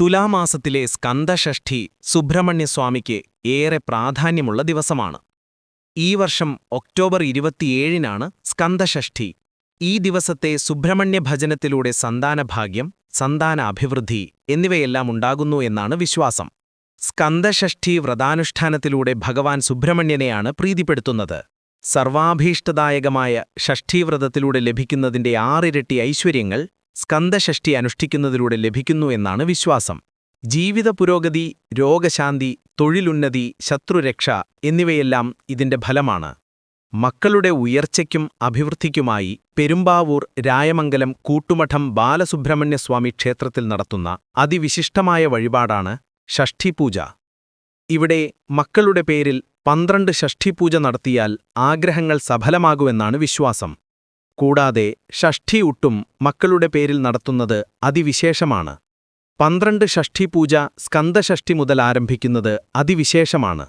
തുലാമാസത്തിലെ സ്കന്ദഷഷ്ഠി സുബ്രഹ്മണ്യസ്വാമിക്ക് ഏറെ പ്രാധാന്യമുള്ള ദിവസമാണ്. ഈ വർഷം ഒക്ടോബർ ഇരുപത്തിയേഴിനാണ് സ്കന്ദഷഷ്ഠി ഈ ദിവസത്തെ സുബ്രഹ്മണ്യ ഭജനത്തിലൂടെ സന്താന അഭിവൃദ്ധി എന്നിവയെല്ലാം ഉണ്ടാകുന്നു എന്നാണ് വിശ്വാസം. സ്കന്ദഷഷ്ഠി വ്രതാനുഷ്ഠാനത്തിലൂടെ ഭഗവാൻ സുബ്രഹ്മണ്യനെയാണ് പ്രീതിപ്പെടുത്തുന്നത്. സർവാഭീഷ്ടദായകമായ ഷഷ്ഠീവ്രതത്തിലൂടെ ലഭിക്കുന്നതിന്റെ ആറിരട്ടി ഐശ്വര്യങ്ങൾ സ്കന്ദഷഷ്ഠി അനുഷ്ഠിക്കുന്നതിലൂടെ ലഭിക്കുന്നു എന്നാണ് വിശ്വാസം. ജീവിത പുരോഗതി രോഗശാന്തി തൊഴിലുന്നതി ശത്രുരക്ഷ എന്നിവയെല്ലാം ഇതിന്റെ ഫലമാണ്. മക്കളുടെ ഉയർച്ചയ്ക്കും അഭിവൃദ്ധിക്കുമായി പെരുമ്പാവൂർ രായമംഗലം കൂട്ടുമഠം ബാലസുബ്രഹ്മണ്യസ്വാമി ക്ഷേത്രത്തിൽ നടത്തുന്ന അതിവിശിഷ്ടമായ വഴിപാടാണ് ഷഷ്ഠിപൂജ. ഇവിടെ മക്കളുടെ പേരിൽ പന്ത്രണ്ട് ഷഷ്ഠിപൂജ നടത്തിയാൽ ആഗ്രഹങ്ങൾ സഫലമാകുമെന്നാണ് വിശ്വാസം. കൂടാതെ ഷഷ്ഠി ഉട്ടും മക്കളുടെ പേരിൽ നടത്തുന്നത് അതിവിശേഷമാണ്. പന്ത്രണ്ട് ഷഷ്ഠിപൂജ സ്കന്ദഷഷ്ഠി മുതൽ ആരംഭിക്കുന്നത് അതിവിശേഷമാണ്.